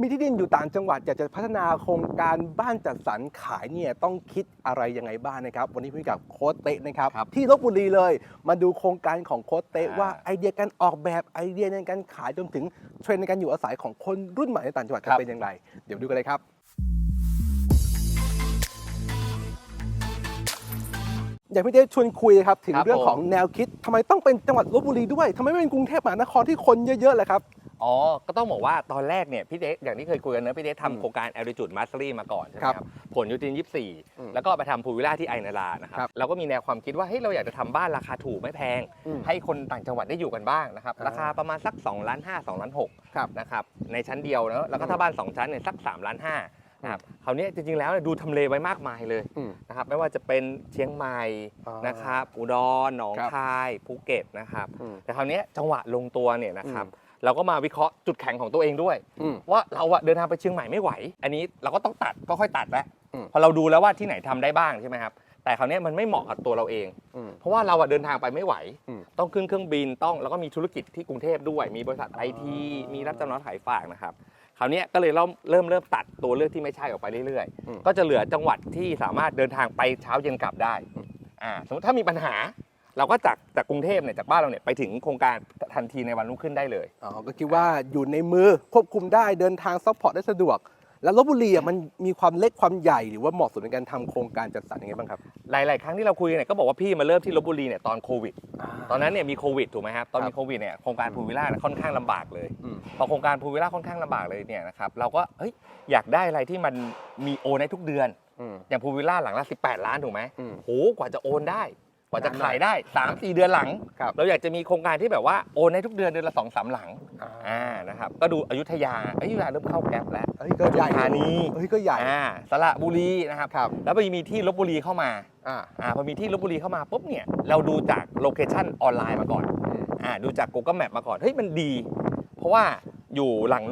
มีที่ดินอยู่ต่างจังหวัดอยากจะพัฒนาโครงการบ้านจัดสรรขายเนี่ยต้องคิดอะไรยังไงบ้างนะครับ วันนี้พี่กับโค้ชเตะนะครับ ครับที่ลบบุรีเลย มาดูโครงการของโค้ชเตะอ่า ว่าไอเดียการออกแบบไอเดียในการขายจนถึงเทรนด์ในการอยู่อาศัยของคนรุ่นใหม่ในต่างจังหวัดจะเป็นอย่างไร เดี๋ยวดูกันเลยครับ อยากพี่เต้ชวนคุยครับถึงครับเรื่องผม ของแนวคิดทำไมต้องเป็นจังหวัดลบบุรีด้วยทำไมไม่เป็นกรุงเทพมหานครที่คนเยอะๆเลยครับ อ๋อ ก็ต้องบอกว่าตอนแรกเนี่ยพี่เดชอย่างที่เคยคุยกันเนอะพี่เดชอืมทำโครงการ Altitude Mastery มาก่อนใช่ไหมครับครับผลยูตินอืม24 แล้วก็ไปทำพูวิลล่าที่ไอนารานะครับครับเราก็มีแนวความคิดว่าเฮ้ยเราอยากจะทำบ้านราคาถูกไม่แพงอืมให้คนต่างจังหวัดได้อยู่กันบ้างนะครับอ่าราคาประมาณสัก2ล้าน5 2ล้าน6ครับนะครับในชั้นเดียวเนอะแล้วก็อืมถ้าบ้าน 2 ชั้นเนี่ยสัก3ล้าน5นะครับคราวนี้จริงๆแล้วเนี่ยดูทำเลไว้มากมายเลยอืมนะครับไม่ว่าจะเป็นเชียงใหม่อ่านนะครับอุดรหนองครับคายภูเก็ตนะครับอืมแต่คราวนี้จังหวะลงตัวเนี่ยนะครับอืม เราก็มาวิเคราะห์จุดแข็งของตัวเองด้วย อืม ว่าเราอะเดินทางไปเชียงใหม่ไม่ไหว อันนี้เราก็ต้องตัดก็ค่อยตัดแล้วอืม พอเราดูแล้วว่าที่ไหนทำได้บ้างใช่ไหมครับแต่คราวนี้มันไม่เหมาะกับตัวเราเอง อืม เพราะว่าเราอะเดินทางไปไม่ไหว อืม ต้องขึ้นเครื่องบินต้องแล้วก็มีธุรกิจที่กรุงเทพด้วย มีบริษัทไอทีอ่ามีมีรับจำนองขายฝากนะครับคราวนี้ก็เลยเริ่มเริ่มเริ่มตัดตัวเลือกที่ไม่ใช่ออกไปเรื่อยอืม ๆ ก็จะเหลือจังหวัดที่สามารถเดินทางไปเช้าเย็นกลับได้อืมอ่าสมมติถ้ามีปัญหา เราก็จากจากกรุงเทพเนี่ยจากบ้านเราเนี่ยไปถึงโครงการ ทันทีในวันรุ่งขึ้นได้เลย อ๋อก็คิดว่าอยู่ในมือควบคุมได้เดินทางซัพพอร์ตได้สะดวก แล้วลบบุรีอะมันมีความเล็กความใหญ่หรือว่าเหมาะสมในการทำโครงการจัดสรรยังไงบ้างครับ หลาย ๆ ครั้งที่เราคุยกันเนี่ยก็บอกว่าพี่มาเริ่มที่ลบบุรีเนี่ยตอนโควิด ตอนนั้นเนี่ยมีโควิดถูกไหมครับ ตอนครัมีบโควิดเนี่ยโครงการพูลวิลล่าเนี่ยค่อนข้างลำบากเลย อืม พอโครงการพูลวิลล่าค่อนข้างลำบากเลยเนี่ยนะครับเราก็เฮ้ยอยากได้อะไรที่มันมีโอนได้ทุกเดือน อืม อย่างพูลวิลล่าหลังละ18 ล้านถูกไหมอืม โหกว่าจะโอนได้ก ว่าจะนานหน่อยขายได้ 3 4 เดือนหลัง ครับ เราอยากจะมีโครงการที่แบบว่าโอนได้ทุกเดือนเดือนละ2อสหลังอ่าอ่านะครับก็ดูอยุธยาอยุธยาเริ่มเข้าแก๊ปแล้วเฮ้ยก็ใหญ่ปทุมธานีเฮ้ยก็ใหญ่อ่าสระบุรีนะครับครับแล้วพอมีที่ลบบุรีเข้ามาอ่าอ่าพอมีที่ลบบุรีเข้ามาปุ๊บเนี่ยเราดูจากโลเคชันออนไลน์มาก่อนอืมอ่าดูจาก Google Map มาก่อนเฮ้ยมันดี เพราะว่าอยู่หลัง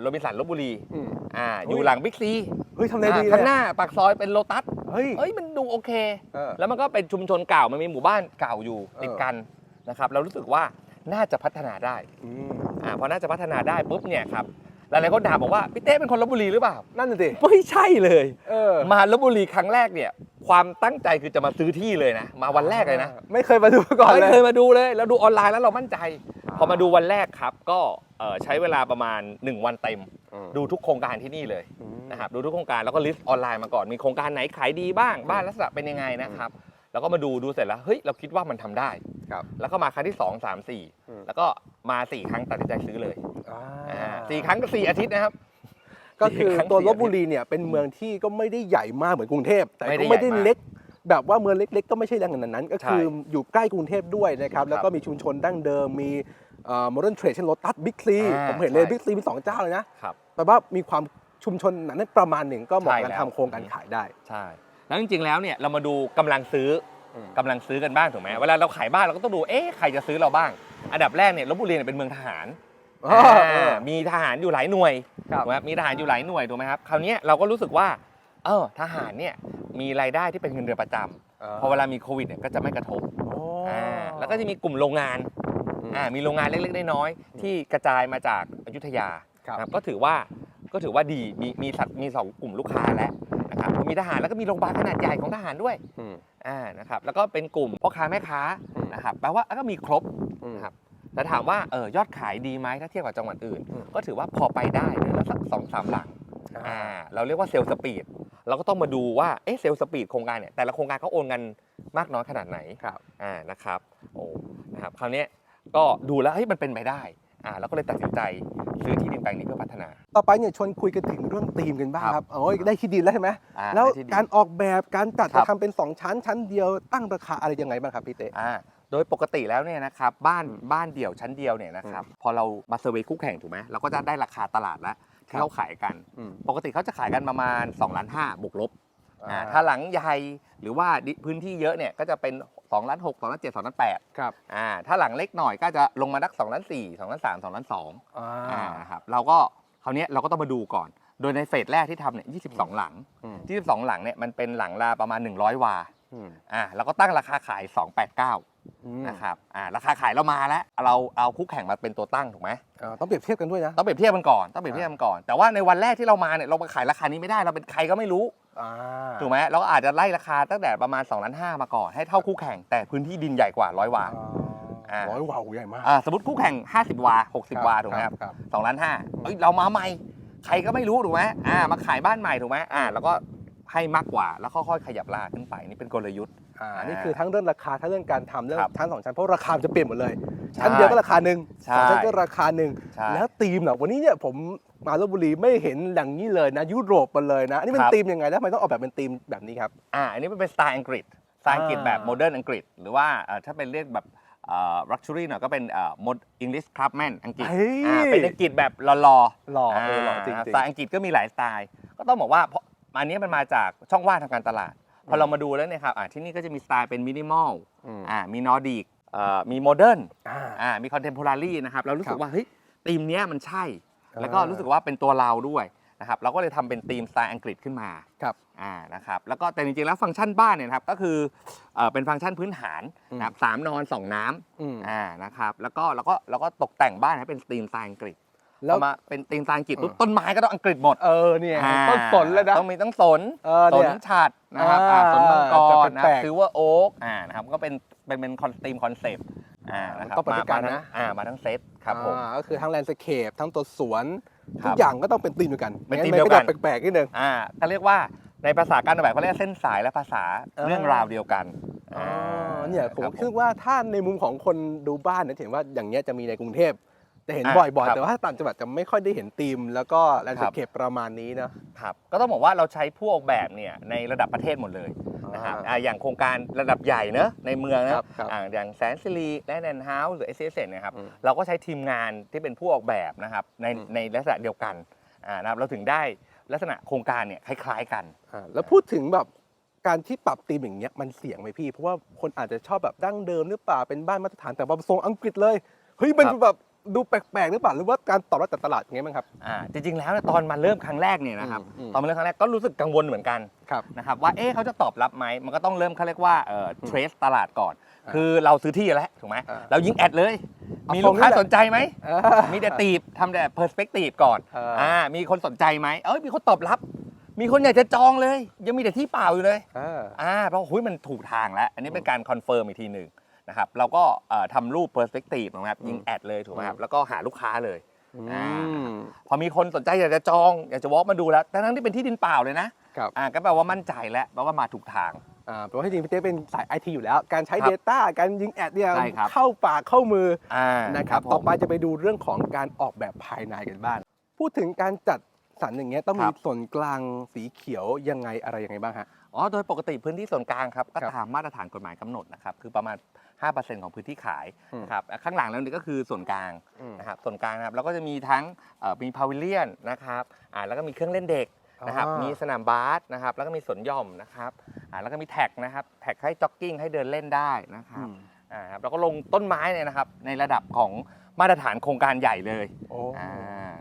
โรบินสันลบบุรีอืมอ่าเฮ้ยอยู่หลังบิ๊กซีเฮ้ยทำเลดีเลยข้างหน้าปากซอยเป็นโลตัส เฮ้ยเฮ้ยมันดูโอเค เออ แล้วมันก็เป็นชุมชนเก่ามันมีหมู่บ้านเก่าอยู่เออติดกันนะครับเรารู้สึกว่าน่าจะพัฒนาได้อืมอ่าพอน่าจะพัฒนาได้ปุ๊บเนี่ยครับหลายๆคนถามบอกว่าพี่เต้เป็นคนลบบุรีหรือเปล่านั่นน่ะสิไม่ใช่เลย เออมาลบบุรีครั้งแรกเนี่ยความตั้งใจคือจะมาซื้อที่เลยนะ มาวันแรกเลยนะไม่เคยมาดูมาก่อนไม่เลยเคยมาดูเลยเราดูออนไลน์แล้วเรามั่นใจ พอมาดูวันแรกครับ ก็เอ่อใช้เวลาประมาณ 1 วันเต็มอืม ดูทุกโครงการที่นี่เลยอืมนะครับดูทุกโครงการแล้วก็ลิสต์ออนไลน์มาก่อนมีโครงการไหนขายดีบ้างบ้านลักษณะเป็นยังไงนะครับแล้วก็มาดูดูเสร็จแล้วเฮ้ยเราคิดว่ามันทำได้ครับแล้วก็มาครั้งที่ 2 3อืม4แล้วก็มา4ครั้งตัดสินใจซื้อเลยอ่าอ่าสี่ครั้งก็สี่อาทิตย์นะครับ ก็คือสี่ครั้งตัวสี่ลบบุรีเนี่ยเป็นเมืองที่ก็ไม่ได้ใหญ่มากเหมือนกรุงเทพแต่ไม่ได้ก็ไม่ได้ใหญ่มากเล็กแบบว่าเมืองเล็ก ๆ ก็ไม่ใช่แรงขนาดนั้น ก็คือใช่อยู่ใกล้กรุงเทพด้วยนะครับ แล้วก็มีชุมชนดั้งเดิมมี โมเดิร์นเทรดเช่นโ o ตัสบิ๊กซีอ่าผมเห็นเลยใช่ บิ๊กซีมีสองเจ้าเลยนะ ครับ แปลว่ามีความชุมชนหนาแน่นประมาณหนึ่งก็เหมาะใช่กับแล้วทำโครงการขายได้ ใช่แล้วจริงๆแล้วเนี่ยเรามาดูกำลังซื้ออืมกำลังซื้อกันบ้างถูกไหมเวลาเราขายบ้านเราก็ต้องดูเอ๊ะใครจะซื้อเราบ้าง อันดับแรกเนี่ยลบบุรีเนี่ยเป็นเมืองทหารอ๋อเออามีทหารอยู่หลายหน่วยครับ ถูกไหมมีทหารอยู่หลายหน่วยถูกไหมครับ คราวเนี้ยเราก็รู้สึกว่า เออทหารเนี่ยมีรายได้ที่เป็นเงินเดือนประจำพอเวลามีโควิดเนี่ยก็จะไม่กระทบอ๋อออ่าแล้วก็จะมีกลุ่มโรงงาน อืมอ่ามีโรงงานเล็กๆน้อยๆที่กระจายมาจากอยุธยาครับนะครับก็ถือว่าก็ถือว่าดีมีมีสัตว์มีสองกลุ่มลูกค้าแล้วนะครับพอมีทหารแล้วก็มีโรงพยาบาลขนาดใหญ่ของทหารด้วยอืมอ่านะครับแล้วก็เป็นกลุ่มพ่อค้าแม่ค้าอืมนะครับแปลว่าก็มีครบอืมนะครับแต่ถามว่าเออยอดขายดีไหมถ้าเทียบกับจังหวัดอื่นอืมก็ถือว่าพอไปได้เดือนละสักสองสามหลังอ่าเราเรียกว่าเซลล์สปีดเราก็ต้องมาดูว่าเอ๊ะเซลล์สปีดโครงการเนี่ยแต่ละโครงการเขาโอนกันมากน้อยขนาดไหนครับอ่านะครับโอ้นะครับคราวเนี้ย ก็ดูแล้วเฮ้ยมันเป็นไปได้อ่าเราก็เลยตัดสินใจซื้อที่ดินแปลงนี้เพื่อพัฒนา ต่อไปเนี่ยชวนคุยกันถึงเรื่องธีมกันบ้างครับครับโอ้ยได้ที่ดินแล้วใช่ไหมอ่าแล้วได้ที่ดีการออกแบบการจัดครัจะบทำเป็น2ชั้นชั้นเดียวตั้งราคาอะไรยังไงบ้างครับพี่เต้ อ่าโดยปกติแล้วเนี่ยนะครับบ้านบ้านเดี่ยวชั้นเดียวเนี่ยนะครับพอเรามาเซอร์เวย์คู่แข่งถูกไหมเราก็จะได้ราคาตลาดแล้วที่เขาขายกันอืมปกติเขาจะขายกันประมาณ2ล้าน5บวกลบอ่าถ้าหลังใหญ่หรือว่าดิพื้นที่เยอะเนี่ยก็จะเป็น 2ล้าน6 2ล้าน7 2ล้าน8ครับอ่าถ้าหลังเล็กหน่อยก็จะลงมาดัก2ล้าน4 2ล้าน3 2ล้าน2อ่าอ่านะครับเราก็คราวเนี้ยเราก็ต้องมาดูก่อน โดยในเฟสแรกที่ทำเนี่ย22 หลังอืม22 หลังเนี่ยมันเป็นหลังละประมาณ 100 วาอืมอ่าเราก็ตั้งราคาขาย 289 อืมนะครับอ่าราคาขายเรามาแล้ว เราเอาคู่แข่งมาเป็นตัวตั้งถูกไหมอ่าต้องเปรียบเทียบกันด้วยนะต้องเปรียบเทียบกันก่อนต้องเปรียบเทียบกันก่อนแต่ว่าในวันแรกที่เรามาเนี่ยเราไปขายราคานี้ไม่ได้เราเป็นใครก็ไม่รู้อ่าถูกไหมเราก็อาจจะไล่ราคาตั้งแต่ประมาณ2ล้านห้ามาก่อนให้เท่าคู่แข่งแต่พื้นที่ดินใหญ่กว่าร้อยวา อ่าอ่าร้อยวาวใหญ่มากอ่าสมมติคู่แข่ง 50 วา 60 วาถูกไหมครับครับ สองล้านห้าเอ้ยเรามาใหม่ใครก็ไม่รู้ถูกไหมอ่ามาขายบ้านใหม่ถูกไหมอ่าแล้วก็ให้มากกว่าแล้วค่อยๆขยับราคาขึ้นไปนี่เป็นกลยุทธ์ อ่าอ่านี่นี่คือทั้งเรื่องราคาทั้งเรื่องการทำเรื่องครับชั้นสองชั้นเพราะราคามันจะเปลี่ยนหมดเลย ใช่ชั้นเดียวก็ราคาหนึ่งใช่ สองชั้นก็ราคาหนึ่งใช่ แล้วธีมเน่ะวันนี้เนี่ยผมมาลบบุรีไม่เห็นอย่างนี้เลยนะยุโรปมาเลยนะอันนี่เป็คนรับ ธีมยังไงแล้วทำไมต้องออกแบบเป็นธีมแบบนี้ครับ อ่าอันนี้มันเป็นสไตล์อังกฤษสไตล์อังกฤษอ่าแบบโมเดิร์นอังกฤษ หรือว่าเอ่อถ้าเป็นเรียกแบบเอ่อ luxury หน่อยก็เป็นเอ่อ mod English craftsman อังกฤษเฮ้ย อ่าเป็นอังกฤษแบบหล่อหล่อเออหล่อจริงาๆสไตล์อังกฤษก็มีหลายสไตล์ ก็ต้องบอกว่าเพราะอันนี้มันมาจากช่องว่างทางการตลาด พอเรามาดูแล้วเนี่ยครับอ่าที่นี่ก็จะมีสไตล์เป็นมินิมอลอืมอ่ามีนอร์ดิกมีโมเดิร์นอ่าอ่ามีคอนเทมพอรารีนะครับเรารู้สึครักบว่าเฮ้ยธีมเนี้ยมันใช่ แล้วก็อ่ารู้รู้สึกว่าเป็นตัวเราด้วยนะครับเราก็เลยทำเป็นธีมสไตล์อังกฤษขึ้นมาครับอ่านะครับแล้วก็แต่จริงๆแล้วฟังก์ชันบ้านเนี่ยนะครับก็คือเอ่อเป็นฟังก์ชันพื้นฐานนะครับสามนอนสองน้อืมำอ่านะครับแล้วก็แล้วก็แล้วก็ตกแต่งบ้านให้เป็นธีมสไตล์อังกฤษ แล้วพอมาเป็นธีมสไตล์อังกฤษปุ๊บอืมต้นไม้ก็ต้องอังกฤษหมดเออเนี่ยอ่าต้นสนเลยนะ ต้องมีต้องสนเออสเนี่นยฉัดนะครับอ่าอ่าสนมังกจะรเป็นนะแปลกซิลเวอร์โอ๊กอ่านะครับก็เป็นเป็นเป็นคอนธีมคอนเซปต์อ่านะครับต้องไปด้วยกันมานะ อ่ามาทั้งเซตครับผม อ่าก็คือทั้งแลนด์สเคปทั้งตัวสวนคทุรักบอย่างก็ต้องเป็นธีมเดียวกันเป็นไม่ธีมงั้เดียวกันก็จะแปลกๆนิดนึง อ่าก็เรียกว่าในภาษาการออกแบบเขาเรียกเส้นสายและภาษาอ่าเรื่องราวเดียวกันอ๋อเนี่ยผมรับ คิดว่าถ้าในมุมของคนดูบ้านเนี่ยจะเห็นว่าอย่างเงี้ยจะมีในกรุงเทพ จะเห็นอะบ่อยครัๆบแต่ว่าถ้าต่างจังหวัดจะไม่ค่อยได้เห็นธีม แล้วก็แลนด์สเคปประมาณนี้เนอะครับก็ต้องบอกว่าเราใช้ผู้ออกแบบเนี่ยในระดับประเทศหมดเลยนะครับอ่าอ่าอย่างโครงการระดับใหญ่เนอะในเมืองนะครับครับอ่าอย่างแสนสิริและแนนเฮาส์หรือเอเซนนะครับอืมเราก็ใช้ทีมงานที่เป็นผู้ออกแบบนะครับในอืมในลักษณะเดียวกันอ่านะครับเราถึงได้ลักษณะโครงการเนี่ยคล้าย ๆ กันอ่าแล้วพูดถึงแบบการที่ปรับธีมอย่างเงี้ยมันเสี่ยงไหมพี่ เพราะว่าคนอาจจะชอบแบบดั้งเดิมหรือเปล่าเป็นบ้านมาตรฐานแต่ว่าทรงอังกฤษเลยเฮ้ยมันครับแบบ ดูแปลกๆหรือเปล่าหรือว่าการตอบรับจากตลาดยังไงบ้างครับ อ่าจริงๆแล้วเนี่ยตอนมาเริ่มครั้งแรกเนี่ยนะครับอืมอืม ตอนมาเริ่มครั้งแรกก็รู้สึกกังวลเหมือนกันครับ นะครับว่าเอ๊ะเขาจะตอบรับไหมมันก็ต้องเริ่มเขาเรียกว่าเอ่ออืมเทรสตลาดก่อน อ่าคือเราซื้อที่แล้วถูกไหมอ่าเรายิงแอดเลย เอามีตรลูงกนี้ค้าแหละ สนใจไหมอ่ามีแต่ตีบทำแต่เพอร์สเปกตีฟก่อนอ่าอ่ามีคนสนใจไหมเอ้ยมีคนตอบรับ มีคนอยากจะจองเลย ยังมีแต่ที่เปล่าอยู่เลย อ่าอ่าเพราะหุยมันถูกทางแล้ว อันนี้เป็นการคอนเฟิร์มอีกทีหนึ่ง นะครับเราก็เอ่อทำรูปเพอร์สเปกตีฟนะครับยิงแอดเลยถูกไหมครับแล้วก็หาลูกค้าเลยอืมพอมีคนสนใจอยากจะจองอยากจะวอล์กมาดูแล้วทั้งๆที่เป็นที่ดินเปล่าเลยนะครับอ่าก็แปลว่ามั่นใจแล้วแปลว่ามาถูกทางอ่าเพราะว่าที่จริงพี่เต้เป็นสายไอทีอยู่แล้ว การใช้ครับ Data การยิงแอดเนี่ยใช่ครับเข้าปากเข้ามืออ่านะครับผมต่อไปจะไปดูเรื่องของการออกแบบภายในกันบ้างพูดถึงการจัดสรรอย่างเงี้ยต้องคมีรับส่วนกลางสีเขียวยังไงอะไรยังไงบ้างฮะอ๋อโดยปกติพื้นที่ส่วนกลางครับก็ครับตามมาตรฐานกฎหมายกำหนดนะครับคือประมาณ 5%ของพื้นที่ขายอืมนะครับข้างหลังแล้วนี่ก็คือส่วนกลางอืม นะครับส่วนกลางนะครับแล้วก็จะมีทั้งเอ่อมีพาวิเลียนนะครับอ่าแล้วก็มีเครื่องเล่นเด็กนะครับอ่ามีมีสนามบาสนะครับแล้วก็มีสวนหย่อมนะครับอ่าแล้วก็มีแท็กนะครับแท็กให้จ็อกกิ้งให้เดินเล่นได้นะครับอ่าครับแล้วก็ลงต้นไม้เนี่ยนะครับในระดับของมาตรฐานโครงการใหญ่เลยโอ้อ่า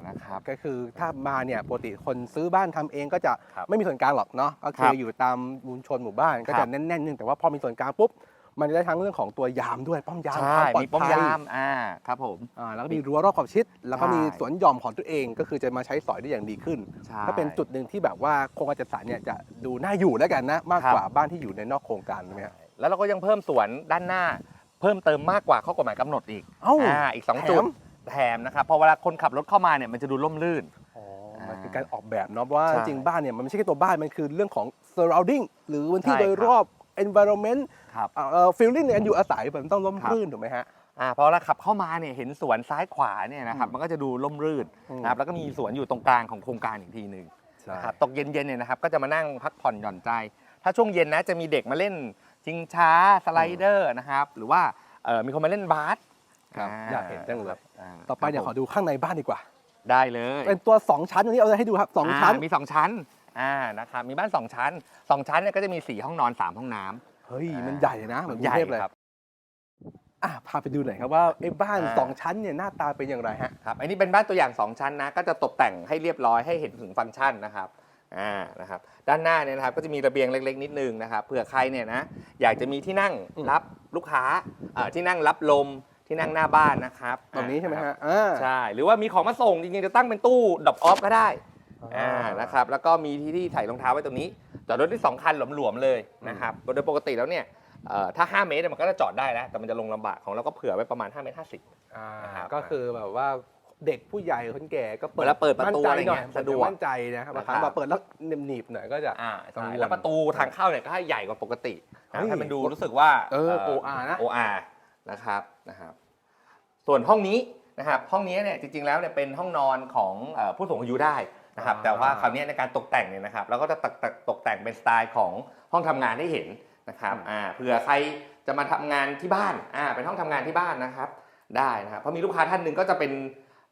นะครับ ก็คือถ้ามาเนี่ยปกติคนซื้อบ้านทำเองก็จะครับไม่มีส่วนกลางหรอกเนาะก็คคืรัอบอยู่ตามมุมชนหมู่บ้านก็ครัจะบ แน่นๆนึงแต่ว่าพอมีส่วนกลางปุ๊บ มันจะได้ทั้งเรื่องของตัวยามด้วยป้อมยามใช่ความปลอดมีป้อมภัยยามอ่าครับผมอ่าแล้วก็มีรั้วรอบขอบชิด แล้วก็มีใช่สวนหย่อมของตัวเอง ก็คือจะมาใช้สอยได้อย่างดีขึ้นใช่ก็เป็นจุดหนึ่งที่แบบว่าโครงการจัดสรรเนี่ยจะดูน่าอยู่แล้วกันนะมากครับกว่าบ้านที่อยู่ในนอกโครงการใช่ไหมฮะแล้วเราก็ยังเพิ่มสวนด้านหน้า เพิ่มเติมมากกว่าข้อกฎหมายกำหนดอีกเอ้าอ่าอีกแถม2จุดแถมนะครับพอเวลาคนขับรถเข้ามาเนี่ยมันจะดูร่มรื่นอ๋ออ่ามัมันคือการออกแบบเนาะเพราะว่าใช่จริงๆบ้านเนี่ยมันไม่ใช่แค่ตัวบ้านมันคือเรื่องของ surrounding หรือพื้นที่ใช่โดยครับรอบ environment ครับเอ่อ feeling ในการอยู่อาศัยมันต้องร่มครับรื่นถูกไหมฮะ อ่าพอเราขับเข้ามาเนี่ยเห็นสวนซ้ายขวาเนี่ยนะครับอืมมันก็จะดูร่มรื่นอืม นะครับแล้วก็มีสวนอยู่ตรงกลางของโครงการอีกทีหนึ่งใช่นะครับตกเย็นๆเนี่ยนะครับก็จะมานั่งพักผ่อนหย่อนใจ ถ้าช่วงเย็นนะจะมีเด็กมาเล่นชิงช้าสไลเดอร์นะครับหรือว่าเอ่อมีคนมาเล่นบาสครับอยากเห็นจังเลยาต่อไปเนี่ยขอดูข้างในบ้านดีกว่า ได้เลยเป็นตัว 2 ชั้นอันนี้เอาให้ดูครับ2ชั้น อ่ามี2ชั้น อ่านะครับมีบ้าน 2 ชั้น 2 ชั้นเนี่ยก็จะมี 4 ห้องนอน 3 ห้องน้ำ เฮ้ย อ่ามั มันใหญ่นะเหมือนกรุใหงญ่เทพเลยครับอะพาไปดูหน่อยครับว่าไอ้บ้านอ่า สองชั้นเนี่ยหน้าตาเป็นอย่างไรฮะ ครับอันนี้เป็นบ้านตัวอย่าง 2 ชั้นนะก็จะตกแต่งให้เรียบร้อยให้เห็นถึงฟังก์ชันนะครับอ่านะครับด้านหน้าเนี่ยนะครับก็จะมีระเบียงเล็ก ๆ นิดนึงนะครับเผื่อใครเนี่ยนะอยากจะมีที่นั่งอืม รับลูกค้าเอ่อที่นั่งรับลมที่นั่งหน้าบ้านนะครับตรงนี้ใช่ไหมอ่าฮะอ่า ใช่หรือว่ามีของมาส่งจริงๆจะตั้งเป็นตู้ดรอปออฟก็ได้ อ่านะครับ แล้วก็มีที่ที่ถ่ายรองเท้าไว้ตรงนี้ จอดรถที่สองคันหลวมๆเลยนะครับโดยปกติแล้วเนี่ยเอ่อถ้า 5 เมตรเนี่ยมันก็จะจอดได้แล้ว แต่มันจะลงลำบากของเราก็เผื่อไว้ประมาณ 5 เมตร 50 อ่านะครับ ก็คือแบบว่าเด็กผู้ใหญ่คนแก่ก็เปิดเวลาเปิดประตูมั่นใจอะไรหน่อเงี้ยยสะดวกมั่นใจนะครับนะครับบางครั้งมาเปิดแล้วหนีบๆหน่อยก็จะ อ่ากัใช่งวลแล้วประตูทางเข้าเนี่ยก็ให้ใหญ่กว่าปกตินะเฮ้ยให้มันดูรู้สึกว่าเออ OR นะ OR นะครับนะครับ ส่วนห้องนี้นะครับห้องนี้เนี่ยจริงๆแล้วเนี่ยเป็นห้องนอนของเอ่อผู้สูงอายุได้ นะครับอ่าแต่ว่าคราวนี้ในการตกแต่งเนี่ยนะครับเราก็จะตกตกตกแต่งเป็นสไตล์ของห้องทำงานให้เห็นนะครับอ่าเผื่อใครจะมาทำงานที่บ้านอ่าเป็นห้องทำงานที่บ้านนะครับ ได้นะครับเพราะมีลูกค้าท่านหนึ่งก็จะเป็น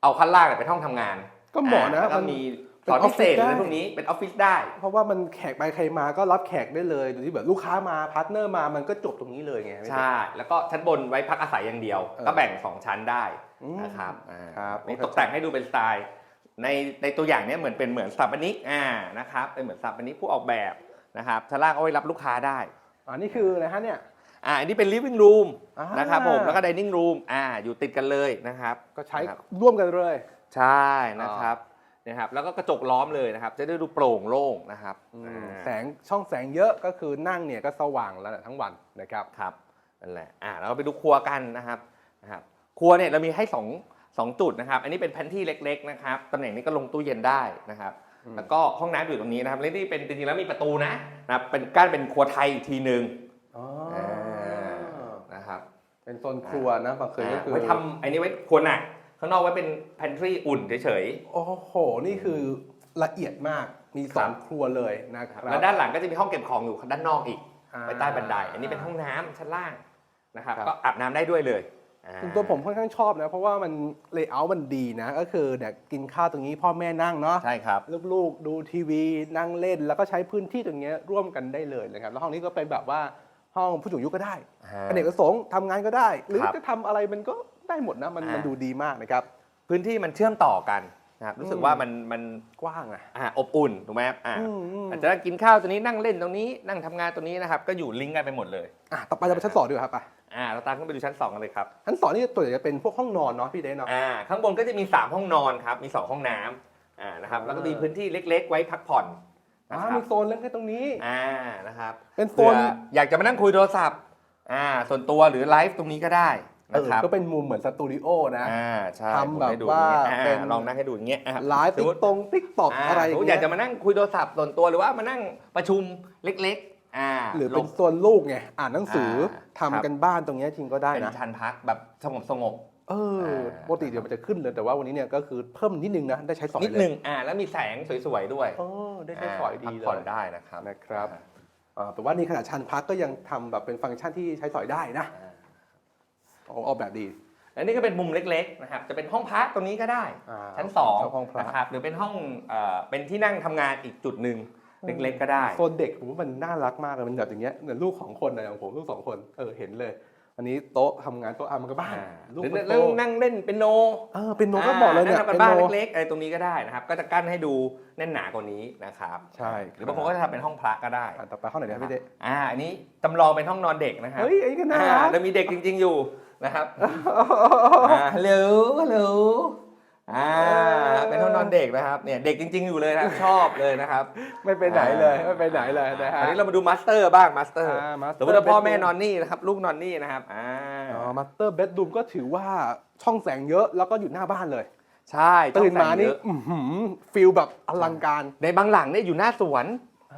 เอาขั้นล่างเนี่ยเป็นห้องทำงาน ก็เหมาะนะอ่แล้วก็มันมีเป็นสอนพิเศษออฟฟิศได้อะไรพวกนี้เป็นออฟฟิศได้ เพราะว่ามันแขกไปใครมาก็รับแขกได้เลยโดยที่แบบลูกค้ามาพาร์ทเนอร์มามันก็จบตรงนี้เลยไงใช่ แล้วก็ชั้นบนไว้พักอาศัยอย่างเดียวเออก็แบ่ง 2 ชั้นได้อืมนะครับอ่าครับนี่ตกแต่งให้ดูเป็นสไตล์ ในในตัวอย่างเนี้ยเหมือนเป็นเหมือนสถาปนิกอ่านะครับเป็นเหมือนสถาปนิกผู้ออกแบบนะครับชั้นล่างเอาไว้รับลูกค้าได้อ่านี่คืออะไรฮะเนี่ยอ่าอันนี้เป็น living room อ่านะครับผมแล้วก็ dining room อ่าอยู่ติดกันเลยนะครับ ก็ใช้นะครับร่วมกันเลย ใช่นะครับนะครับแล้วก็กระจกล้อมเลยนะครับ จะได้ดูโปร่งโล่งนะครับอืมอ่าแสงช่องแสงเยอะก็คือนั่งเนี่ยก็สว่างแล้วแหละทั้งวันนะครับครับนั่นแหละอ่าเราก็ไปดูครัวกันนะครับนะครับครัวเนี่ยเรามีให้ส องสองจุดนะครับ อันนี้เป็นแพนที่เล็กๆนะครับตำแหน่งนี้ก็ลงตู้เย็นได้นะครับอืมแล้วก็ห้องน้ำอยู่ตรงนี้นะครับและนี่เป็นจริงๆแล้วมีประตูนะนะครับเป็นกั้นเป็นครัวไทยอีกทีหนึ่งอ๋อนะครับเป็นโซนครัวนะบางคืนก็คือไว้ทำอันนี้ไว้ครัวหนักข้างนอกไว้เป็นแพนทรีอุ่นเฉยโอ้โห นี่คือละเอียดมากมีสองครับครัวเลยนะคๆรับแล้วด้านหลังก็จะมีห้องเก็บของอยู่ด้านนอกอีกอ่าไว้ใต้บันได อันนี้เป็นห้องน้ำชั้นล่างนะครับ ครับ ก็อาบน้ำได้ด้วยเลย อ่าตัวผมค่อนข้างชอบนะ เพราะว่ามันเลเยอร์มันดีนะ ก็คือเนี่ยกินข้าวตรงนี้พ่อแม่นั่งเนาะใช่ครับ ลูกๆ ดูทีวีนั่งเล่น แล้วก็ใช้พื้นที่ตรงเนี้ยร่วมกันได้เลยนะครับ แล้วห้องนี้ก็เป็นแบบว่าห้องผู้สูงอายุก็ได้อเนกประสงค์ทำงานก็ได้ หรือครับจะทำอะไรมันก็ได้หมดนะมันอ่ามัมันดูดีมากนะครับพื้นที่มันเชื่อมต่อกันนะครับรู้สึกอืมว่ามันมันกว้างอะอ่าอบอุ่นถูกไหมครับอ่าอืมอืมอาจจะนั่งกินข้าวตรงนี้นั่งเล่นตรงนี้นั่งทำงานตรงนี้นะครับก็อยู่ลิงก์กันไปหมดเลยอะต่อไปจะไปชั้นสองดีกว่าครับอะ อ่าเราตามขึ้นไปดูชั้น2กันเลยครับ ชั้นสองนี่ตัวใหญ่จะเป็นพวกห้องนอนเนาะพี่เดนเนาะ อ่าข้างบนก็จะมี 3 ห้องนอนครับ มี 2 ห้องน้ำอ่านะครับแล้วก็มีพื้นที่เล็ก ๆ ไว้พักผ่อนนะอ่าครัมีบโซนเล่นแค่ตรงนี้ อ่านะครับเป็นโซเผื่อนอยากจะมานั่งคุยโทรศัพท์อ่าส่วนตัวหรือไลฟ์ตรงนี้ก็ได้เอนะอครับก็เป็นมุมเหมือนสตูดิโอนะ อ่าใช่ทำแบบผมให้ดูว่าอย่งงี้เป็น อ่าลองนั่งให้ดูอย่างเงี้ยนะครับ ไลฟ์สมติ๊มกติตงติ๊กตอกอะไรอสมย่างมติอเงี้ยากจะยมานั่งคุยโทรศัพท์ส่วนตัวหรือว่ามานั่งประชุมเล็กๆ อ่าหรือลเป็นงโซนลูกไงอ่านหนังสืออ่าทำครับกันบ้านตรงเนี้ยจริงก็ได้เป็นนะชันพักแบบสงบสงบเอออ่าปกติเดี๋ยวมันจะขึ้นเลยแต่ว่าวันนี้เนี่ยก็คือเพิ่มนิดนึงนะได้ใช้สอยนิดเลยหนึ่งอ่าแล้วมีแสงสวยๆด้วยเออได้ใช้สอยดีเลพักผ่อนยได้นะครับนะครับอ่าแต่ว่านี่ขนาดชันพักก็ยังทำแบบเป็นฟังก์ชันที่ใช้สอยได้นะอ่าโอ้ออกแบบดีและนี่ก็เป็นมุมเล็ก ๆ นะครับ จะเป็นห้องพักตรงนี้ก็ได้อ่าชั้นสองห้องพระนะครับหรือเป็นห้องเอ่อเป็นที่นั่งทำงานอีกจุดหนึ่ง เล็กๆก็ได้โซนเด็กผมว่ามันน่ารักมากเลยมันแบบอย่างเงี้ยเหมือนลูกสองคนนะอย่างผมลูกสองคนเออเห็นเลยอันนี้โต๊ะทำงานโต๊ะอามันก็บ้านอ่าลูกหรือคนนั่งโตนั่งเล่นเป็นโนเออเป็นโนก็เหมาะเลยเนี่ยนั่งเป็นทำบ้านโนเล็กๆอะไรตรงนี้ก็ได้นะครับ ก็จะกั้นให้ดูแน่นหนากว่านี้นะครับ ใช่ หรือบางคนก็จะทำเป็นห้องพระก็ได้อะต่อไปห้องไหนดีครับพี่เดชอ่าอันนี้จำลองเป็นห้องนอนเด็กนะครับเฮ้ยอันนี้ก็น่าอ่ารักแล้วมีเด็กจริง ๆอยู่นะครับอ่าฮัลโหลฮัลโหลอ่าเป็นห้ องนอนเด็กนะครับเนี่ยเด็กจริง ๆอยู่เลยนะครับชอบเลยนะครับไม่ไปไหนเลยไม่ไปไหนเลยนะฮะอันนี้เรามาดูมาสเตอร์บ้างมาสเตอร์อ่า master สมมติว่าพ่อแม่ bedroom นอนนี่นะครับลูกนอนนี่นะครับอ่าอ๋อมาสเตอร์เบดรูมก็ถือว่าช่องแสงเยอะแล้วก็อยู่หน้าบ้านเลยใช่ตื่นมานี่เยอะอื้อหือฟิลแบบอลังการ ในบางหลังเนี่ยอยู่หน้าสวน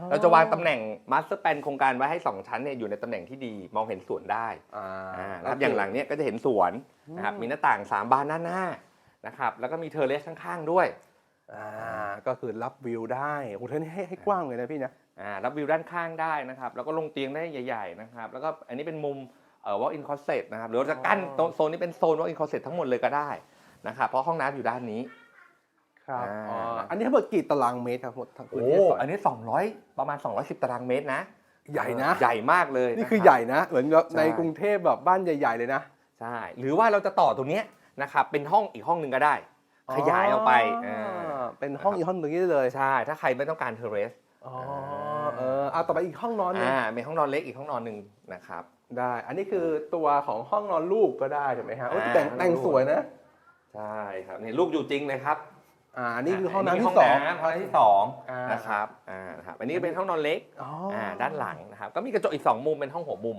เราจะวางตำแหน่งมาสเตอร์แปนโครงการไว้ให้ 2 ชั้นเนี่ยอยู่ในตำแหน่งที่ดีมองเห็นสวนได้อ่าอ่านะครับอย่างหลังเนี่ยก็จะเห็นสวนนะครับมีหน้าต่าง 3 บานหน้าหน้านะครับแล้วก็มีเทอร์เลสข้างๆด้วย อ่าก็คือรับวิวได้โอ้โหเธอนี่ให้ให้กว้างเลยนะพี่นะ อ่ารับวิวด้านข้างได้นะครับ แล้วก็ลงเตียงได้ใหญ่ ๆ นะครับ แล้วก็อันนี้เป็นมุมเอ่อ walk in closet นะครับ หรือว่าจะกั้นอ๋อโซนนี้เป็นโซน walk in closet ทั้งหมดเลยก็ได้นะครับ เพราะห้องน้ำอยู่ด้านนี้ ครับอ่า อ๋ออันนี้ทั้งหมดกี่ตารางเมตรครับหมดทั้งพื้นโอ้ที่ซอยอันนี้ 200 ประมาณ 210 ตารางเมตรนะใหญ่นะ ใหญ่มากเลยนี่คือรับใหญ่นะ เหมือนกับใช่ในกรุงเทพแบบบ้านใหญ่ ๆ เลยนะ ใช่ หรือว่าเราจะต่อตรงเนี้ยนะครับ เป็นห้องอีกห้องหนึ่งก็ได้ ขยายออกไปอ๋อเออ เป็นห้องอีกห้องหนึ่งนี้ได้เลยใช่ ถ้าใครไม่ต้องการเทเรสอ๋อเออเอาต่อไปอีกห้องนอนหนึงอ่ามีห้องนอนเล็กอีกห้องนอนหนึ่งนะครับ ได้ อันนี้คือตัวของห้องนอนลูกก็ได้ถูกไหมฮะโอ้ยอ่าแต่งห้องนอนแต่งลูกสวยนะใช่ครับนี่ลูกอยู่จริงเลยครับอ่าอันนี้คือห้องนนี้น้ำที่ห้องสองน้ำห้องน้ำที่สองอ่านนะครับอ่านะครับอันนี้เป็นห้องนอนเล็กอ๋ออ่าอ่าด้านหลังนะครับก็มีกระจกอีกสองมุมเป็นห้องหัวมุม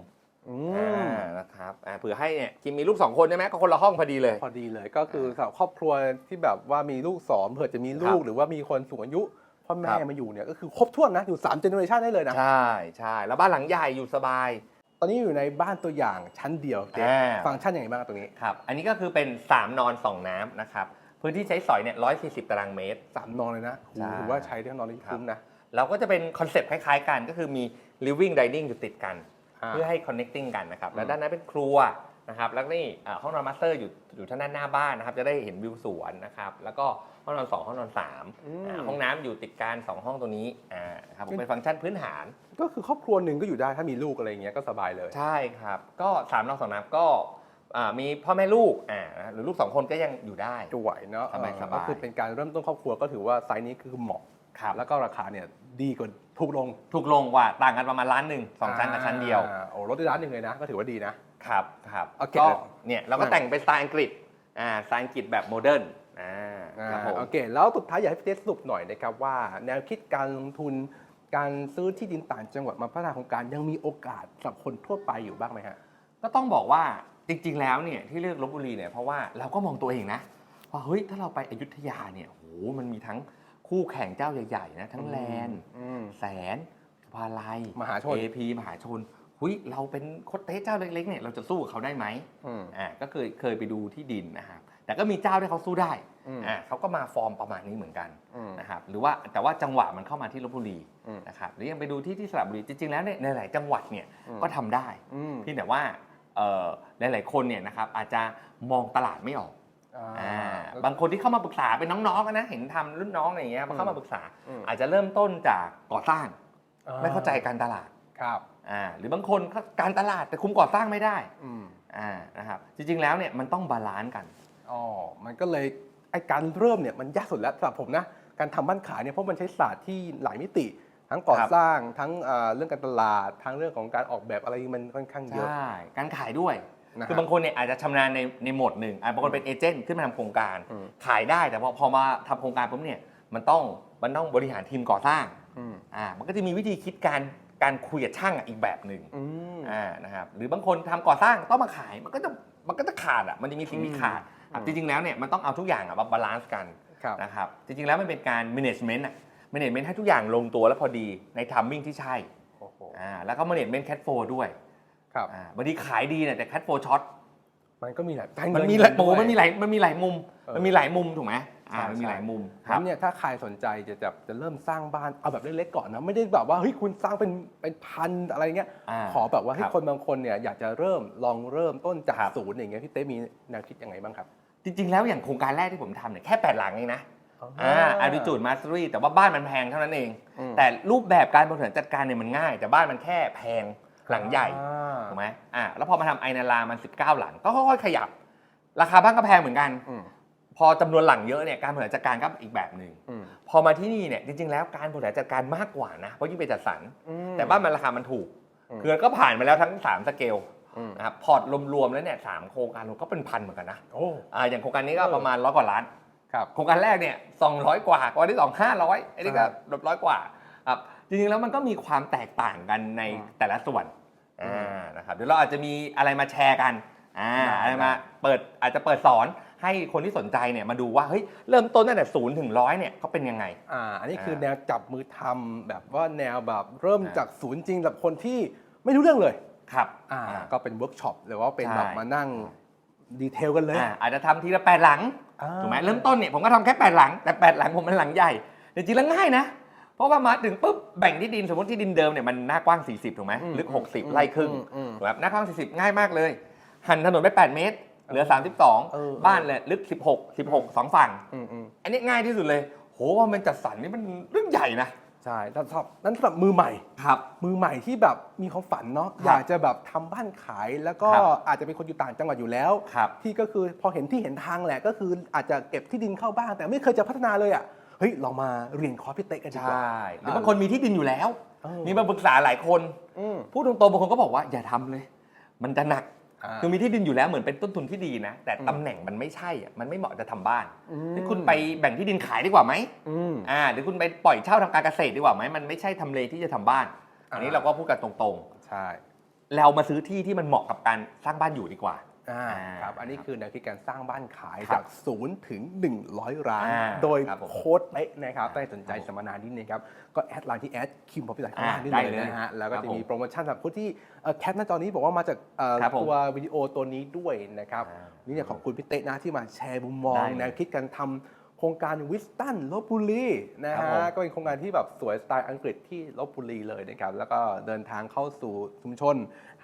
อือ่ามนะครับอ่าเผื่อให้เนี่ยกินมีลูกสองคนใช่ไหมก็คนละห้องพอดีเลย พอดีเลยก็คือสำหรับครอบครัวที่แบบว่ามีลูกสองเผื่อจะมีลูครักบหรือว่ามีคนสูงอายุพ่อแม่ครับ มาอยู่เนี่ยก็คือครบถ้วนนะอยู่3เจเนอเรชันได้เลยนะ ใช่ใช่แล้วบ้านหลังใหญ่อยู่สบาย ตอนนี้อยู่ในบ้านตัวอย่างชั้นเดียวเจ๊อ่า ฟังก์ชันยังไงบ้างตรงนี้ ครับ อันนี้ก็คือเป็น 3 นอน 2 น้ำนะครับ พื้นที่ใช้สอยเนี่ย140 ตารางเมตรสามนอนเลยนะใช่ถือว่าใช้ได้นอนได้คุ้มนะ เราก็จะเป็นคอนเซปต์คล้ายๆกันก็คือมี living dining อยู่ติดกันอ่า เพื่อให้ connecting กันนะครับอืมแล้วด้านนั้นเป็นครัวนะครับ แล้วก็นี่อ่าห้องนอนมาสเตอร์อยู่อยู่ทางด้านหน้าบ้านนะครับ จะได้เห็นวิวสวนนะครับ แล้วก็ห้องนอน 2 ห้องนอน3อืมอ่าห้องน้ำอยู่ติดกัน2ห้องตรงนี้อ่าครับผมเป็นฟังก์ชันพื้นฐาน ก็คือครอบครัวหนึ่งก็อยู่ได้ถ้ามีลูกอะไรอย่างเงี้ยก็สบายเลย ใช่ครับ ก็3นอน2น้ำก็อ่ามีพ่อแม่ลูกอ่านะหรือลูก2คนก็ยังอยู่ได้จะไหวเนาะสบายๆเออก็คือเป็นการเริ่มต้นครอบครัวก็ถือว่าไซส์นี้คือเหมาะ ครับ แล้วก็ราคาเนี่ยดีกว่าถูกลงถูกลงกว่าต่างกันประมาณล้านหนึ่งสองชั้นกับชั้นเดียวอ่าโอ้ลดได้ร้านหนึ่งเลยนะ ก็ถือว่าดีนะ ครับครับโอเคก็เนี่ยเราก็แต่งเป็นสไตล์อังกฤษอ่าสไตล์อังกฤษแบบโมเดิร์นอ่าครับผมโอเค แล้วสุดท้ายอยากให้พี่เต้สรุปหน่อยนะครับว่า แนวคิดการลงทุนการซื้อที่ดินต่างจังหวัดมาพัฒนาโครงการยังมีโอกาสสำหรับคนทั่วไปอยู่บ้างไหมฮะ ก็ต้องบอกว่าจริง ๆ แล้วเนี่ยที่เลือกลบบุรีเนี่ยเพราะว่าเราก็มองตัวเองนะว่าเฮ้ยถ้าเราไปอยุธยาเนี่ยโหมันมีทั้ง คู่แข่งเจ้าใหญ่ๆนะทั้งแลนด์อืมแสนสุภาลัยมหาชนเอพีมหาชนหุยเราเป็นโคตรเต้เจ้าเล็กๆเนี่ยเราจะสู้กับเขาได้ไหมอืมอ่าก็เคยเคยไปดูที่ดินนะครับแต่ก็มีเจ้าที่เขาสู้ได้อืมอ่าเขาก็มาฟอร์มประมาณนี้เหมือนกันอืมนะครับหรือว่าแต่ว่าจังหวะมันเข้ามาที่ลบบุรีอืมนะครับหรือยังไปดูที่ที่สระบุรีจริงๆแล้วเนี่ยในหลายจังหวัดเนี่ยอืมก็ทำได้อืมเพียงแต่ว่าเอ่อหลายๆคนเนี่ยนะครับอาจจะมองตลาดไม่ออก อ่าอ่าบางคนที่เข้ามาปรึกษาเป็นน้องๆนะเห็นทำรุ่นน้องอะไรอย่างเงี้ยอืมเข้ามาปรึกษาอืมอาจจะเริ่มต้นจากก่อสร้าง ไม่เข้าใจการตลาดครับอ่าหรือบางคนการตลาดแต่คุมก่อสร้างไม่ได้อืมอ่านะครับจริงๆแล้วเนี่ยมันต้องบาลานซ์กันอ๋อมันก็เลยไอการเริ่มเนี่ยมันยากสุดแล้วสำหรับผมนะการทำบ้านขายเนี่ยเพราะมันใช้ศาสตร์ที่หลายมิติ ทั้งก่อครับสร้างทั้งเอ่อเรื่องการตลาดทั้งเรื่องของการออกแบบอะไรมันค่อนข้างเยอะใช่การขายด้วยนะ คือบางคนเนี่ยอาจจะชำนาญในในโหมดหนึ่งอะบางคนเป็นเอเจนต์ขึ้นมาทำโครงการอืมขายได้แต่พอพอมาทำโครงการปุ๊บเนี่ยมันต้องมันต้องบริหารทีมก่อสร้างอืมอ่ามันก็จะมีวิธีคิดการการคุยกับช่างอะอีกแบบหนึ่งอืมอ่านะครับหรือบางคนทำก่อสร้างต้องมาขายมันก็จะมันก็จะขาดอะมันจะมีสิ่งที่ขาดครับอืมจริงๆแล้วเนี่ยมันต้องเอาทุกอย่างอะมาบาลานซ์กันครับนะครับจริงๆแล้วมันเป็นการ management อะ management ให้ทุกอย่างลงตัวแล้วพอดีในทัมมิ่งที่ใช่โอ้โหอ่าแล้วก็ management cash flow ด้วย ครับอ่าบางทีขายดีเนี่ยแต่ cash flow ช็อตมันก็มีหลายมันมีหลายด้โอ้วย มันมีหลายมันมีหลายมุม เออมันมีหลายมุมถูกไหมอ่าใช่ มันมีหลายมุมคครัรับบเนี่ยถ้าใครสนใจจะจะจะเริ่มสร้างบ้านเอาแบบเล็กๆก่อนนะไม่ได้แบบว่าเฮ้ยคุณสร้างเป็นเป็นพันอะไรเงี้ยอ่าขอแบบว่าให้ครับคนบางคนเนี่ยอยากจะเริ่มลองเริ่มต้นจากครับ ศูนย์อย่างเงี้ยพี่เต้มีแนวคิดยังไงบ้างครับจริง ๆ แล้วอย่างโครงการแรกที่ผมทำเนี่ยแค่แปดหลังเองนะอ่า attitude mastery แต่ว่าบ้านมันแพงเท่านั้นเอง อืมแต่รูปแบบการบริหารจัดการเนี่ยมันง่าย แต่บ้านมันแค่แพงหลังใหญ่ อ่า ถูกไหมอ่าแล้วพอมาทำไอนาลามัน 19 หลัง ก็ค่อยๆขยับ ราคาบ้านก็แพงเหมือนกันอืมพอจำนวนหลังเยอะเนี่ยการบริหารจัดการก็อีกแบบหนึ่งอืมพอมาที่นี่เนี่ยจริงๆแล้วการบริหารจัดการมากกว่านะเพราะยิ่งไปจัดสรรอืมแต่บ้านมันราคามันถูกอืมคือก็ผ่านมาแล้วทั้ง 3 สเกลอืมนะครับพอร์ตรวมๆแล้วเนี่ยสามโครงการรวมก็เป็นพันเหมือนกันนะโอ้อ่าอย่างโครงการนี้ก็เออประมาณร้อยกว่าล้านครับโครงการแรกเนี่ย200กว่าโครงการที่สองห้าร้อยไอ้นี่ก็ครับลบร้อยกว่าครับจริงๆแล้วมันก็มีความแตกต่างกันในอืมแต่ละส่วน อืมอ่านะครับเดี๋ยวเราอาจจะมีอะไรมาแชร์กันอ่าได้อะไรมาได้เปิดอาจจะเปิดสอนให้คนที่สนใจเนี่ยมาดูว่าเฮ้ยเริ่มต้นตั้งแต่ศูนย์ถึงร้อยเนี่ยเขาเป็นยังไงอ่าอันนี้คืออ่าแนวจับมือทำแบบว่าแนวแบบเริ่มอ่าจากศูนย์จริงกับคนที่ไม่รู้เรื่องเลยครับอ่าอ่าก็เป็นเวิร์กช็อปหรือว่าเป็นใช่แบบมานั่งดีเทลกันเลยอ่าอาจจะทำทีละแปดหลังอ่าถูกไหมเริ่มต้นเนี่ยผมก็ทำแค่แปดหลังแต่แปดหลังผมมันหลังใหญ่แต่จริงๆแล้วง่ายนะ เพราะว่ามาถึงปุ๊บแบ่งที่ดินสมมติที่ดินเดิมเนี่ยมันหน้ากว้าง 40ถูกไหมอืมลึกอืม60 ไร่ครึ่งอืมอืมถูกไหมหน้ากว้าง 40 ง่ายมากเลย หั่นถนนไป 8 เมตร เหลือเออ32 บ้านเลยลึก 16 16 2 ฝั่งอืมอืมอันนี้ง่ายที่สุดเลยโหว่ามันจัดสรรนี่มันเรื่องใหญ่นะใช่แล้วสำหรับนั้นสำหรับมือใหม่ครับมือใหม่ที่แบบมีความฝันเนาะครับอยากจะแบบทำบ้านขายแล้วก็ครับอาจจะเป็นคนอยู่ต่างจังหวัดอยู่แล้วครับที่ก็คือพอเห็นที่เห็นทางแหละก็คืออาจจะเก็บที่ดินเข้าบ้างแต่ไม่เคยจะพัฒนาเลยอะ เฮ้ยเรามาเรียนคอร์สพี่เต๊ะกันดีกว่า ใช่ หรือบางคนมีที่ดินอยู่แล้ว เออ มีมาปรึกษาหลายคน อืม พูดตรงๆบางคนก็บอกว่าอย่าทำเลย มันจะหนัก อ่าคือมีที่ดินอยู่แล้วเหมือนเป็นต้นทุนที่ดีนะ แต่อืมตำแหน่งมันไม่ใช่อะมันไม่เหมาะจะทำบ้านอืมให้คุณไปแบ่งที่ดินขายดีกว่าไหมอืม อ่าหรือคุณไปปล่อยเช่าทำการเกษตรดีกว่าไหมมันไม่ใช่ทำเลที่จะทำบ้าน อันนี้อ่า เราก็พูดกันตรงใช่ ๆ เรามาซื้อที่ที่มันเหมาะกับการสร้างบ้านอยู่ดีกว่า อ่าอ่าครับอันนี้คือแนวคิดการสร้างบ้านขายครับจากศูนย์ถึง 100 ร้าน อ่าโดยครับผมโค้ดเป๊ะนะครับครับถ้าสนใจสัมมนานี้นะครับ ก็แอดไลน์ที่แอดคิมพอพิลาข้างอ่าล่างนี่ได้เลยเลยนะฮะ แล้วก็ครับจะผมมีโปรโมชั่นสำหรับผู้ที่เอ่อแคปหน้าจอนี้บอกว่ามาจากเอ่อครับผมตัววิดีโอตัวนี้ด้วยนะครับ อ่านี่เนี่ยขอบคุณพี่เต้นะที่มาแชร์มุมมองได้เลยแนวคิดการทำ โครงการวิสตันลบบุรีนะครัฮะบผม ก็เป็นโครงการที่แบบสวยสไตล์อังกฤษที่ลบบุรีเลยนะครับแล้วก็เดินทางเข้าสู่ชุมชน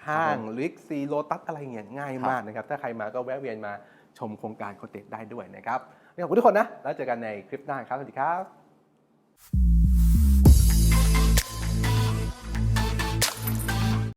ห้างลิกซีโลตัสอะไรเงี้ยง่ายมากนะครับ ถ้าใครมาก็แวะเวียนมาชมโครงการโคเตได้ด้วยนะครับขอบคุณทุกคนนะ แล้วเจอกันในคลิปหน้าครับ สวัสดีครับ